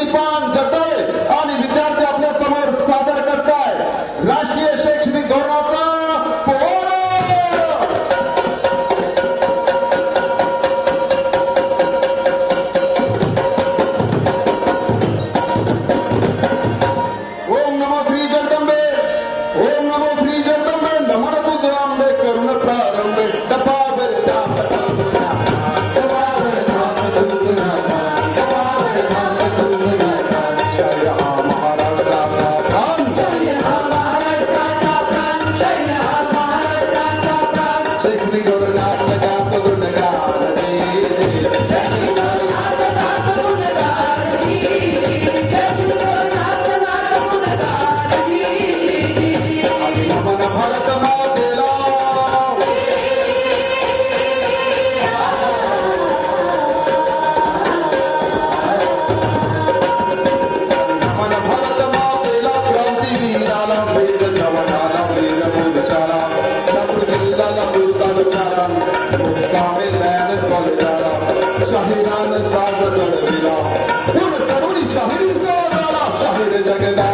ni pa da da da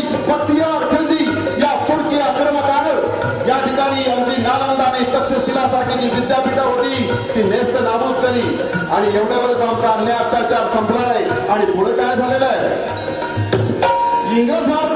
ठिकाणी हत्यार खिल्दी या फुडकी आक्रमकानं या ठिकाणी आमची नालंदा आणि तक्षशिलासारखी जी विद्यापीठ होती. ती नेस्त नाबूद केली आणि एवढ्यावरच आमचा अन्याय अत्याचार संपला नाही. आणि पुढे काय झालेलं आहे? इंग्रज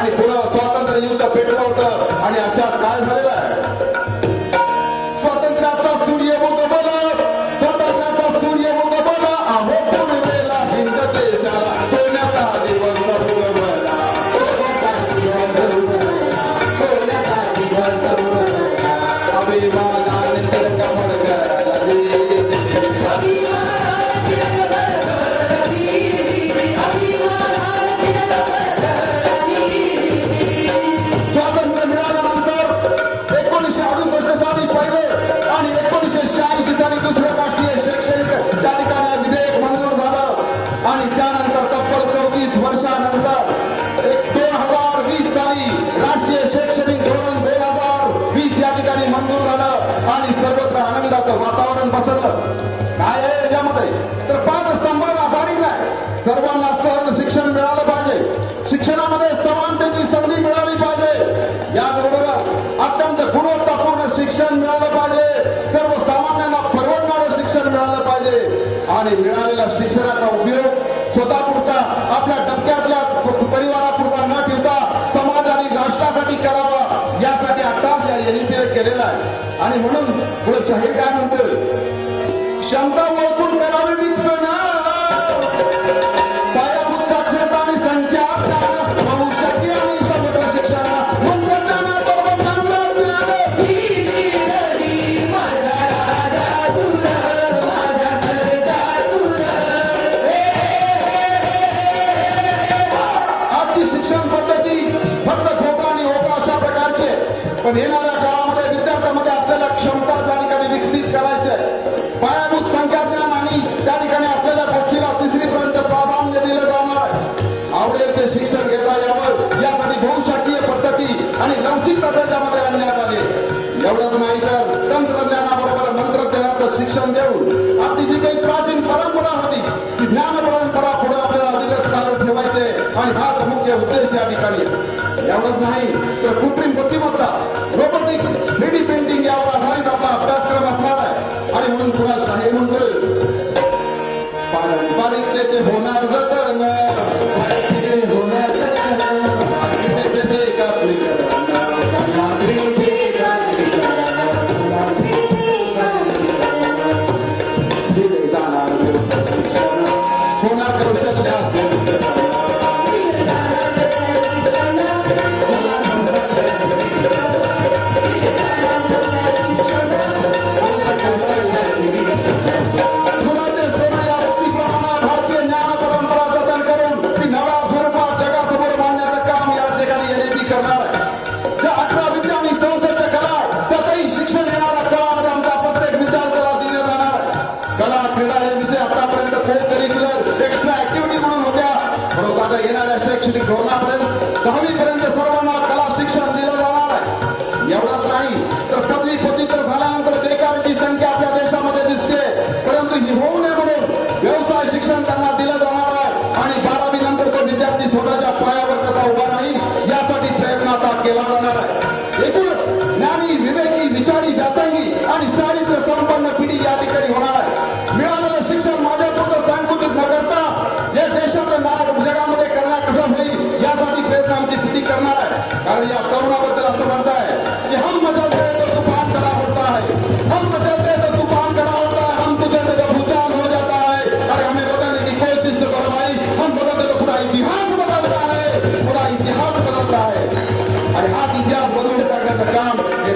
आणि पुढं स्वातंत्र्य युद्ध पेटलं होतं. आणि अशा काय झालेलं शिक्षणामध्ये समानतेची संधी मिळाली पाहिजे. याबरोबरच अत्यंत गुणवत्तापूर्ण शिक्षण मिळालं पाहिजे. सर्वसामान्यांना परवडणारं शिक्षण मिळालं पाहिजे. आणि मिळालेल्या शिक्षणाचा उपयोग स्वतःपुरता आपल्या डबक्यातल्या परिवारापुरता न ठेवता समाज आणि राष्ट्रासाठी करावा यासाठी आताच या एनईपीने केलेला आहे. आणि म्हणून पुढे शाहीर काय म्हणतोय? क्षमता ओळख पण येणाऱ्या काळामध्ये विद्यार्थ्यांमध्ये असलेल्या क्षमता त्या ठिकाणी विकसित करायच्या पायाभूत संख्या ज्ञान आणि त्या ठिकाणी असलेल्या गोष्टीला तिसरीपर्यंत प्राधान्य दिलं जाणार आवडेल ते शिक्षण घेता यावं यासाठी बहुशाकीय पद्धती आणि लवचिक त्याच्यामध्ये आणण्यात आली एवढंच नाही तर तंत्रज्ञानाबरोबर मंत्रज्ञानाचं शिक्षण देऊन आपली जी काही प्राचीन परंपरा होती ती ज्ञान परंपरा पुढे आपल्याला विगत काळ ठेवायचे आणि हाच मुख्य उद्देश या ठिकाणी एवढंच नाही तर कृत्रिम बुद्धिमत्ता रोबो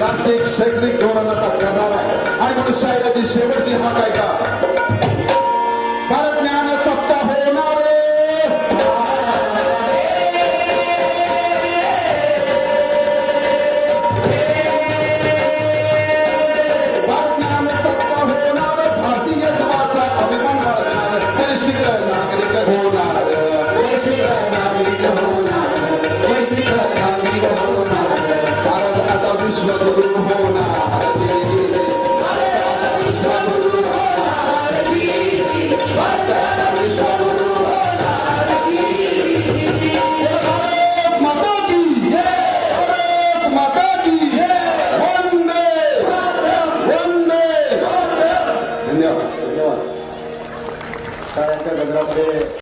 क्रांतिक शैक्षणिक धोरणाचा करणार आहे आणि म्हणून शाळेची शेवटची हाक आहे का